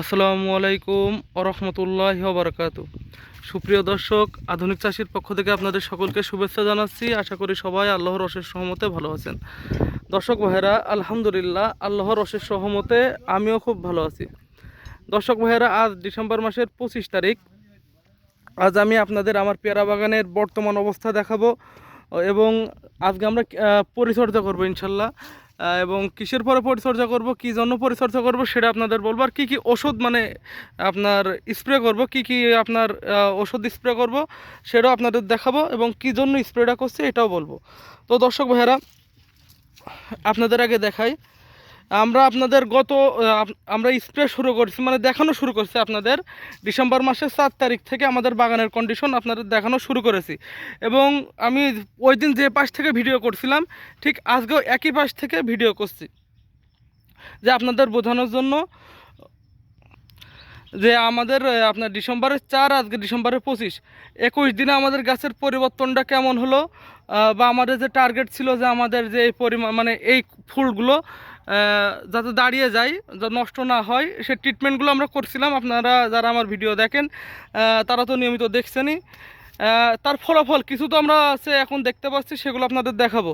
আসসালামু আলাইকুম ওরহমতুল্লাহ বারকাত। সুপ্রিয় দর্শক, আধুনিক চাষির পক্ষ থেকে আপনাদের সকলকে শুভেচ্ছা জানাচ্ছি। আশা করি সবাই আল্লাহর অশেষ সহমতে ভালো আছেন। দর্শক ভাইয়েরা, আলহামদুলিল্লাহ, আল্লাহর অশেষ সহমতে আমিও খুব ভালো আছি। দর্শক ভাইয়েরা, আজ ডিসেম্বর মাসের পঁচিশ তারিখ। আজ আমি আপনাদের আমার পেয়ারা বাগানের বর্তমান অবস্থা দেখাবো এবং আজকে আমরা পরিচর্যা করব ইনশাল্লাহ। এবং কিসের পরে পরিচর্যা করব, কি জন্য পরিচর্যা করব সেটা আপনাদের বলব। আর কী কী ওষুধ মানে আপনার স্প্রে করব, কি কি আপনার ওষুধ স্প্রে করব সেটাও আপনাদের দেখাবো এবং কি জন্য স্প্রেটা করছে এটাও বলব। তো দর্শক ভাইয়েরা, আপনাদের আগে দেখাই আমরা আপনাদের গত আমরা স্প্রে শুরু করছি মানে দেখানো শুরু করছি আপনাদের। ডিসেম্বর মাসের সাত তারিখ থেকে আমাদের বাগানের কন্ডিশন আপনাদের দেখানো শুরু করেছি। এবং আমি ওই দিন যে পাশ থেকে ভিডিও করছিলাম, ঠিক আজকেও একই পাশ থেকে ভিডিও করছি। যে আপনাদের বোঝানোর জন্য যে আমাদের আপনার ডিসেম্বরের চার, আজকে ডিসেম্বরের পঁচিশ, একুশ দিনে আমাদের গাছের পরিবর্তনটা কেমন হলো? বা আমাদের যে টার্গেট ছিল যে আমাদের যে পরিমাণ মানে এই ফুলগুলো যাতে দাঁড়িয়ে যায় নষ্ট না হয় সে ট্রিটমেন্টগুলো আমরা করছিলাম। আপনারা যারা আমার ভিডিও দেখেন তারা তো নিয়মিত দেখছেনই। তার ফলাফল, কিছু তো আমরা আছে, এখন দেখতে পাচ্ছি, সেগুলো আপনাদের দেখাবো।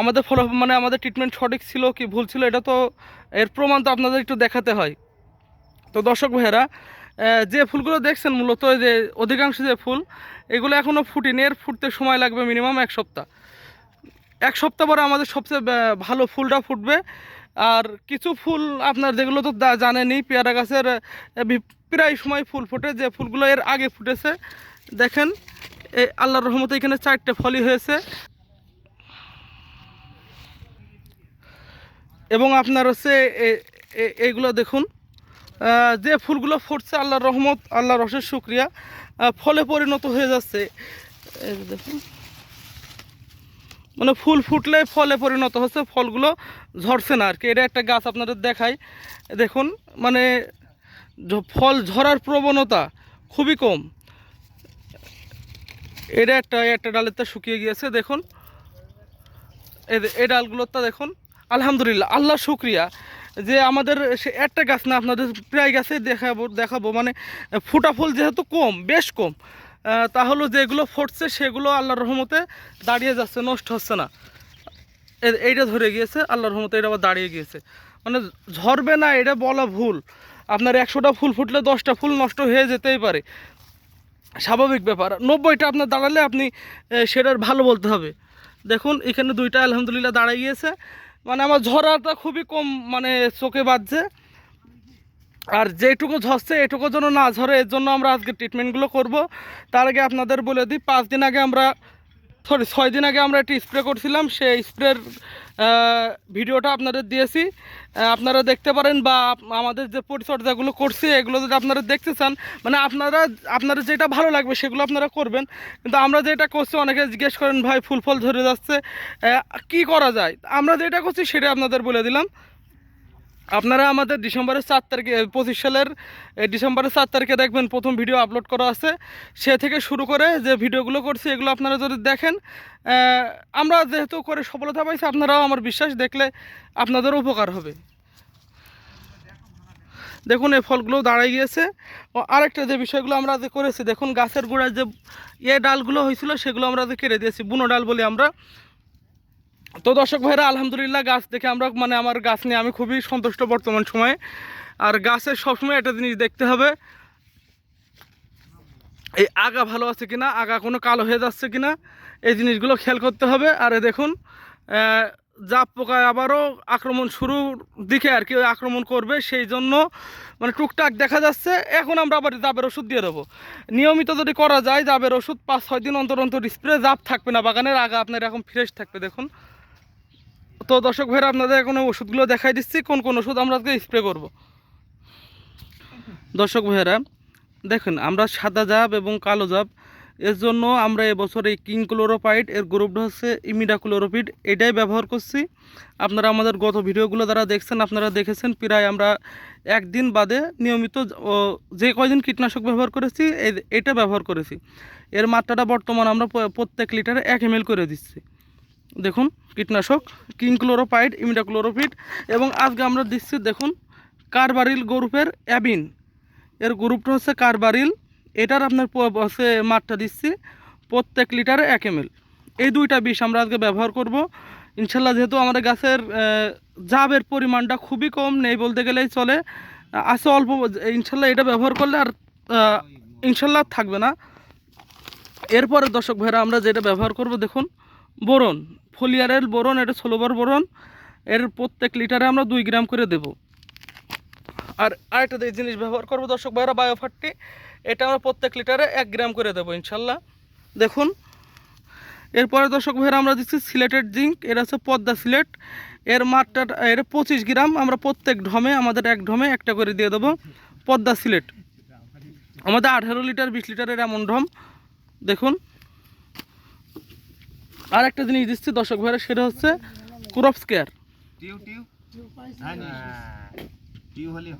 আমাদের ফল মানে আমাদের ট্রিটমেন্ট সঠিক ছিল কি ভুল ছিল, এটা তো এর প্রমাণ তো আপনাদের একটু দেখাতে হয়। তো দর্শক ভাইয়েরা যে ফুলগুলো দেখছেন, মূলত যে অধিকাংশ যে ফুল, এগুলো এখনও ফুটেনি। এর ফুটতে সময় লাগবে মিনিমাম এক সপ্তাহ। এক সপ্তাহ পরে আমাদের সবচেয়ে ভালো ফুলটা ফুটবে। আর কিছু ফুল আপনার যেগুলো তো জানেনি পেয়ারা গাছের প্রায় সময় ফুল ফোটে, যে ফুলগুলো এর আগে ফুটেছে। দেখেন এই আল্লাহর রহমতে এখানে চারটে ফলই হয়েছে। এবং আপনার হচ্ছে এইগুলো দেখুন যে ফুলগুলো ফুটছে, আল্লাহর রহমত, আল্লাহর রসের শুক্রিয়া ফলে পরিণত হয়ে যাচ্ছে। দেখুন। মানে ফুল ফুটলে ফলে পরিণত হচ্ছে, ফলগুলো ঝরছে না আর কি এটা একটা গাছ আপনাদের দেখাই। দেখুন মানে ফল ঝরার প্রবণতা খুবই কম। এটা একটা একটা ডালের তা শুকিয়ে গিয়েছে, দেখুন। এ ডালগুলোর তা দেখুন, আলহামদুলিল্লাহ, আল্লাহ শুক্রিয়া। যে আমাদের সে একটা গাছ না, আপনাদের প্রায় গাছে দেখাবো দেখাবো। মানে ফুটা ফুল যেহেতু কম, বেশ কম। তাহলে যেগুলো ফুটছে সেগুলো আল্লাহর রহমতে দাঁড়িয়ে যাচ্ছে, নষ্ট হচ্ছে না। এইটা ধরে গিয়েছে, আল্লাহর রহমতে এটা আবার দাঁড়িয়ে গিয়েছে। মানে ঝরবে না, এটা বলা ভুল। আপনার একশোটা ফুল ফুটলে দশটা ফুল নষ্ট হয়ে যেতেই পারে। স্বাভাবিক ব্যাপার। নব্বইটা আপনার দাঁড়ালে আপনি সেটার ভালো বলতে হবে। দেখুন, এখানে দুইটা আলহামদুলিল্লাহ দাঁড়াই গিয়েছে। মানে আমার ঝরাটা খুবই কম মানে চোখে বাজছে। আর যেটুকু ঝরছে এটুকু যেন না ঝরে এর জন্য আমরা আজকে ট্রিটমেন্টগুলো করব। তার আগে আপনাদের বলে দিই, পাঁচ দিন আগে আমরা সরি ছয় দিন আগে আমরা একটি স্প্রে করছিলাম। সেই স্প্রের ভিডিওটা আপনাদের দিয়েছি। আপনারা দেখতে পারেন বা আমাদের যে পরিচর্যাগুলো করছি, এগুলো যদি আপনারা দেখতে চান মানে আপনারা আপনারা যেটা ভালো লাগবে সেগুলো আপনারা করবেন। কিন্তু আমরা যেটা করছি, অনেকে জিজ্ঞেস করেন, ভাই, ফুল ফল ধরে যাচ্ছে কি করা যায়? আমরা যেটা করছি, সেটা আপনাদের বলে দিলাম। আপনারা আমাদের ডিসেম্বরের চার তারিখে পঁচিশ সালের ডিসেম্বরের চার তারিখে দেখবেন প্রথম ভিডিও আপলোড করা আছে। সে থেকে শুরু করে যে ভিডিওগুলো করছি, এগুলো আপনারা যদি দেখেন আমরা যেহেতু করে সফলতা পাইছি, আপনারাও আমার বিশ্বাস দেখলে আপনাদের উপকার হবে। দেখুন এই ফলগুলো দাঁড়াই গিয়েছে। ও, আরেকটা যে বিষয়গুলো আমরা যে করেছি, দেখুন, গাছের গোড়ায় যে ইয়ে ডালগুলো হয়েছিল, সেগুলো আমরা যে কেটে দিয়েছি, বুনো ডাল বলি আমরা। তো দর্শক ভাইরা, আলহামদুলিল্লাহ গাছ দেখে আমরা মানে আমার গাছ নিয়ে আমি খুবই সন্তুষ্ট বর্তমান সময়ে। আর গাছের সবসময় একটা জিনিস দেখতে হবে, এই আগা ভালো আছে কিনা, আগা কোনো কালো হয়ে যাচ্ছে কিনা, এই জিনিসগুলো খেয়াল করতে হবে। আর দেখুন জাপ পোকায় আবারও আক্রমণ শুরুর দিকে আর কি আক্রমণ করবে, সেই জন্য মানে টুকটাক দেখা যাচ্ছে। এখন আমরা আবার জাবের ওষুধ দিয়ে দেবো। নিয়মিত যদি করা যায় জাবের ওষুধ পাঁচ ছয় দিন অন্তর অন্তর স্প্রে জাপ থাকবে না, বাগানের আগা আপনার এরকম ফ্রেশ থাকবে, দেখুন। তো দর্শক ভাইরা, আপনাদের এখন ওষুধগুলো দেখাই দিচ্ছি, কোন কোন ওষুধ আমরা আজকে স্প্রে করব। দর্শক ভাইয়েরা দেখেন, আমরা সাদা জাব এবং কালো জাব, এর জন্য আমরা এবছর এই কিং ক্লোরোপাইড এর গ্রুপটা হচ্ছে ইমিডা ক্লোরোপিড এটাই ব্যবহার করছি। আপনারা আমাদের গত ভিডিওগুলো যারা দেখছেন, আপনারা দেখেছেন, প্রায় আমরা একদিন বাদে নিয়মিত যে কয়দিন কীটনাশক ব্যবহার করেছি এটা ব্যবহার করেছি। এর মাত্রাটা বর্তমান আমরা প্রত্যেক লিটারে এক এম করে দিচ্ছি। দেখুন, কীটনাশক, কিং ক্লোরোপাইড ইমিডাক্লোরোপিড এবং আজকে আমরা দিচ্ছি, দেখুন, কারবারিল গ্রুপের অ্যাবিন। এর গ্রুপটা হচ্ছে কারবারিল। এটার আপনার হচ্ছে মাঠটা দিচ্ছি প্রত্যেক লিটারে এক এম এই দুইটা বিষ আমরা আজকে ব্যবহার করব। ইনশাল্লাহ যেহেতু আমাদের গাছের জাবের পরিমাণটা খুবই কম, নেই বলতে গেলেই চলে। আছে অল্প, ইনশাল্লাহ এটা ব্যবহার করলে আর ইনশাল্লাহ থাকবে না। এরপরে দর্শক ভাইরা আমরা যেটা ব্যবহার করব, দেখুন বোরন, ফলিয়ারের বোরন, এটা ষোলোবার বোরন, এর প্রত্যেক লিটারে আমরা দুই গ্রাম করে দেব। আর আরেকটা যে জিনিস ব্যবহার করব দর্শক ভাইরা, বায়োফাটটি, এটা আমরা প্রত্যেক লিটারে এক গ্রাম করে দেবো ইনশাল্লাহ। দেখুন, এরপরে দর্শক ভাইরা, আমরা দিচ্ছি সিলেটেড জিঙ্ক এর আছে পদ্মা সিলেট। এর মাঠটা এর পঁচিশ গ্রাম, আমরা প্রত্যেক ঢমে, আমাদের এক ঢমে একটা করে দিয়ে দেবো পদ্মা সিলেট। আমাদের আঠেরো লিটার, বিশ লিটারের এমন ঢম। দেখুন আর একটা জিনিস দিচ্ছি দর্শক ভাইরা সেটা হচ্ছে ক্রপস কেয়ার টিউ টিউ? হ্যাঁ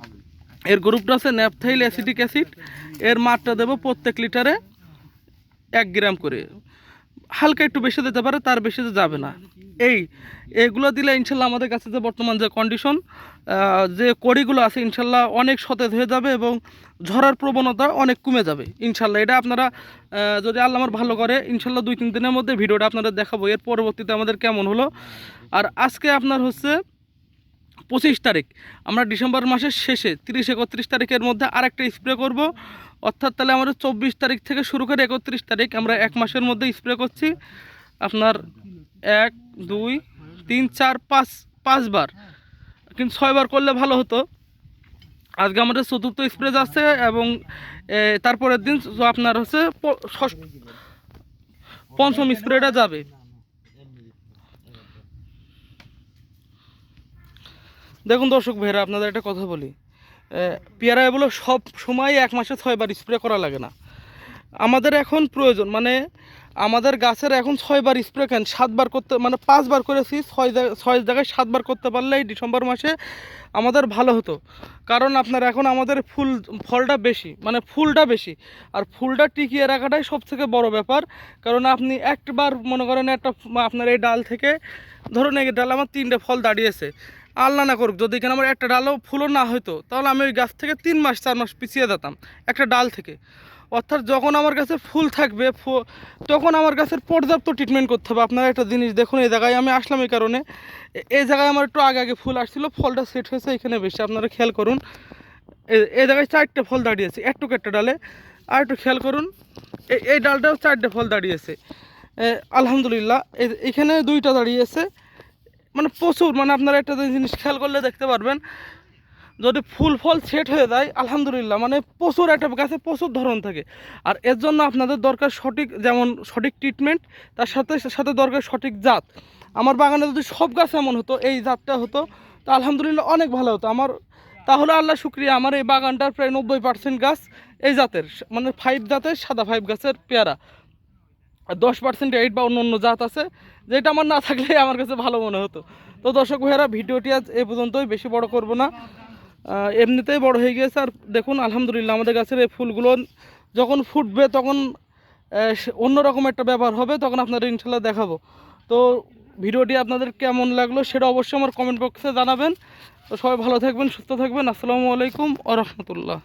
হবে। এর গ্রুপটা আছে ন্যাপথাইল অ্যাসিডিক অ্যাসিড এর মাত্রা দেবো প্রত্যেক লিটারে এক গ্রাম করে। হালকা একটু বেশি দিতে পারে, তার বেশিতে যাবে না। এই, এগুলো দিলে ইনশাল্লাহ আমাদের কাছে যে বর্তমান যে কন্ডিশন যে কড়িগুলো আছে, ইনশাল্লাহ অনেক সতেজ হয়ে যাবে এবং ঝরার প্রবণতা অনেক কমে যাবে, ইনশাল্লাহ। এটা আপনারা যদি আল্লাহ আমার ভালো করে, ইনশাল্লাহ দুই তিন দিনের মধ্যে ভিডিওটা আপনাদের দেখাবো। এর পরবর্তীতে আমাদের কেমন হলো? আর আজকে আপনার হচ্ছে পঁচিশ তারিখ। আমরা ডিসেম্বর মাসের শেষে তিরিশ, একত্রিশ তারিখের মধ্যে আরেকটা স্প্রে করব। অর্থাৎ তাহলে আমাদের চব্বিশ তারিখ থেকে শুরু করে একত্রিশ তারিখ আমরা এক মাসের মধ্যে স্প্রে করছি। আপনার এক, দুই, তিন, চার, পাঁচ, পাঁচবার। কিন্তু ছয়বার করলে ভালো হতো। আজকে আমাদের চতুর্থ স্প্রে যাচ্ছে এবং তারপরের দিন আপনার হচ্ছে ষষ্ঠ পঞ্চম স্প্রেটা যাবে। দেখুন দর্শক ভাইরা আপনাদের একটা কথা বলি। পেয়ারা এগুলো সব সময় এক মাসে ছয়বার স্প্রে করা লাগে না। আমাদের এখন প্রয়োজন মানে আমাদের গাছের এখন ছয়বার স্প্রে কেন? সাতবার করতে মানে পাঁচবার করেছি, ছয় ছয় জায়গায় সাতবার করতে পারলে এই ডিসেম্বর মাসে আমাদের ভালো হতো। কারণ আপনার এখন আমাদের ফুল, ফলটা বেশি মানে ফুলটা বেশি। আর ফুলটা টিকিয়ে রাখাটাই সব থেকে বড় ব্যাপার। কারণ আপনি একবার মনে করেন একটা, আপনার এই ডাল থেকে, ধরুন এই ডাল আমার তিনটে ফল দাঁড়িয়েছে। আল্লাহ না করুক, যদি এখানে আমার একটা ডালও ফুলও না হতো তাহলে আমি ওই গাছ থেকে তিন মাস, চার মাস পিছিয়ে যেতাম, একটা ডাল থেকে। অর্থাৎ যখন আমার কাছে ফুল থাকবে তখন আমার গাছের পর্যাপ্ত ট্রিটমেন্ট করতে হবে। আপনারা একটা জিনিস দেখুন, এই জায়গায় আমি আসলাম এই কারণে। এই জায়গায় আমার একটু আগে আগে ফুল আসছিল, ফলটা সেট হয়েছে এখানে বেশি, আপনারা খেয়াল করুন। এই জায়গায় চারটে ফল দাঁড়িয়েছে একটু একটা ডালে। আর একটু খেয়াল করুন এই ডালটাও চারটে ফল দাঁড়িয়েছে আলহামদুলিল্লাহ এখানে দুইটা দাঁড়িয়েছে মানে প্রচুর মানে আপনারা একটা জিনিস খেয়াল করলে দেখতে পারবেন। যদি ফুল ফল সেট হয়ে যায়, আলহামদুলিল্লাহ মানে প্রচুর একটা গাছে প্রচুর ধরন থাকে। আর এর জন্য আপনাদের দরকার সঠিক যেমন সঠিক ট্রিটমেন্ট তার সাথে সাথে দরকার সঠিক জাত। আমার বাগানে যদি সব গাছ এমন হতো, এই জাতটা হতো, তা আলহামদুলিল্লাহ অনেক ভালো হতো। আমার, তাহলে আল্লাহ শুক্রিয়া, আমার এই বাগানটার প্রায় নব্বই পার্সেন্ট গাছ এই জাতের মানে ফাইভ জাতের সাদা ফাইভ গাছের পেয়ারা। দশ পার্সেন্ট এইট বা অন্য অন্য জাত আছে, যেটা আমার না থাকলে আমার কাছে ভালো মনে হতো। তো দর্শক ভাইয়েরা, ভিডিওটি আজ এ পর্যন্তই, বেশি বড় করব না। এমনিতেই বড় হয়ে গিয়েছে আর দেখুন, আলহামদুলিল্লাহ, আমাদের গাছের এই ফুলগুলো যখন ফুটবে, তখন অন্যরকম একটা ব্যাপার হবে, তখন আপনাদের ইনশাল্লাহ দেখাবো। তো ভিডিওটি আপনাদের কেমন লাগল সেটা অবশ্যই আমার কমেন্ট বক্সে জানাবেন। তো সবাই ভালো থাকবেন, সুস্থ থাকবেন। আসসালামু আলাইকুম ও রহমতুল্লাহ।